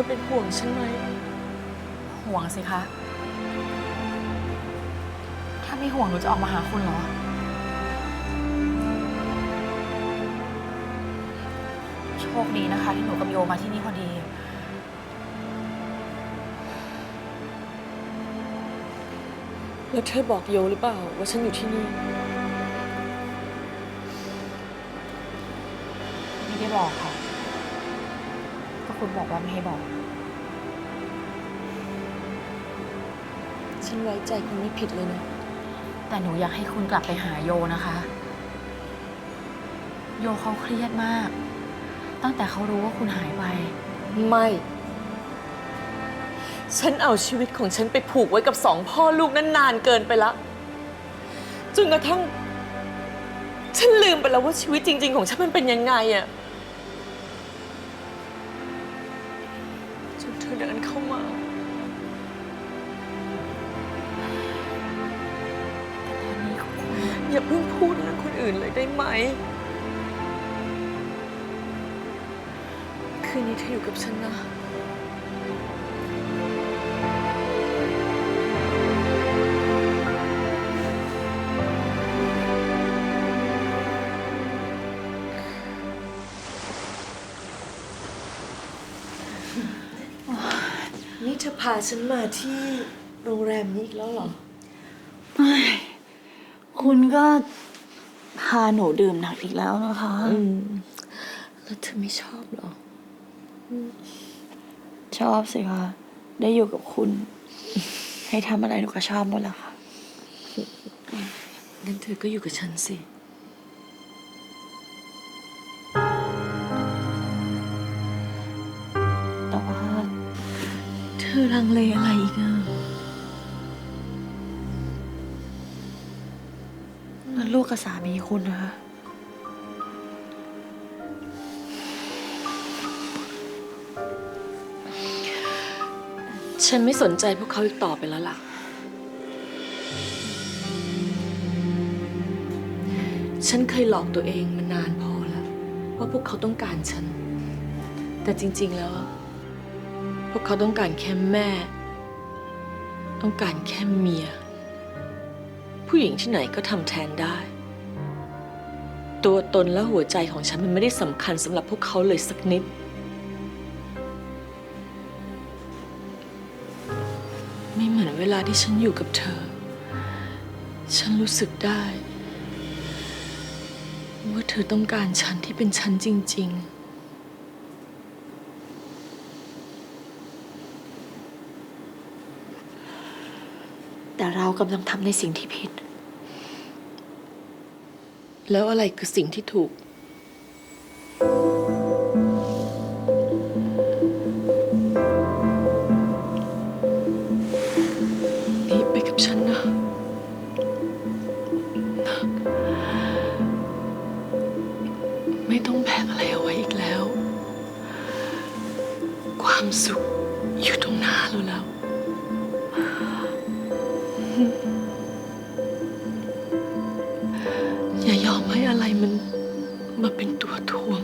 อเป็นห่วงฉันไหม ห่วงสิคะ ถ้าไม่ห่วงหนูจะออกมาหาคุณเหรอ โชคดีนะคะที่หนูกับโยมาที่นี่พอดี แล้วเธอบอกโยหรือเปล่า ว่าฉันอยู่ที่นี่ ไม่ได้บอกค่ะก็ คุณบอกว่าไม่ให้บอก ฉันไว้ใจคุณไม่ผิดเลยนะ แต่หนูอยากให้คุณกลับไปหาโยนะคะ โยเขาเครียดมาก ตั้งแต่เขารู้ว่าคุณหายไป ไม่ ฉันเอาชีวิตของฉันไปผูกไว้กับสองพ่อลูกนั้นนานเกินไปละ จนกระทั่ง ฉันลืมไปแล้วว่าชีวิตจริง ๆ ของฉันมันเป็นยังไงอะ เธอเดินเข้ามาอนนี้คุณอย่าเพิ่งพูดเรื่องคนอื่นเลยได้ไหม คืนนี้เธออยู่กับฉันนะ นี่เธอพาฉันมาที่โรงแรมนี้อีกแล้วเหรอ คุณก็พาหนูดื่มหนักอีกแล้วนะคะ อืม แล้วเธอไม่ชอบเหรอ ชอบสิคะ ได้อยู่กับคุณ ให้ทำอะไรหนูก็ชอบหมดแหล้วค่ะ งั้นเธอก็อยู่กับฉันสิ อลังเลอะไรอีกอะแล้วลูกกับสามีคุณนะคะฉันไม่สนใจพวกเขาอีกต่อไปแล้วล่ะ ฉันเคยหลอกตัวเองมานานพอแล้ว ว่าพวกเขาต้องการฉัน แต่จริง ๆ แล้ว วกเขาต้องการแค่แม่ ต้องการแค่เมีย ผู้หญิงที่ไหนก็ทำแทนได้ ตัวตนและหัวใจของฉันมันไม่ได้สำคัญสำหรับพวกเขาเลยสักนิด ไม่เหมือนเวลาที่ฉันอยู่กับเธอ ฉันรู้สึกได้ ว่าเธอต้องการฉันที่เป็นฉันจริง ๆ แต่เรากำลังทำในสิ่งที่ผิดๆแล้วอะไรคือสิ่งที่ถูก นี่ไปกับฉันนะ ไม่ต้องแบกอะไรเอาไว้อีกแล้ว ความสุขอยู่ตรงหน้าเราแล้ว อย่ายอมให้อะไรมันมาเป็นตัวทวง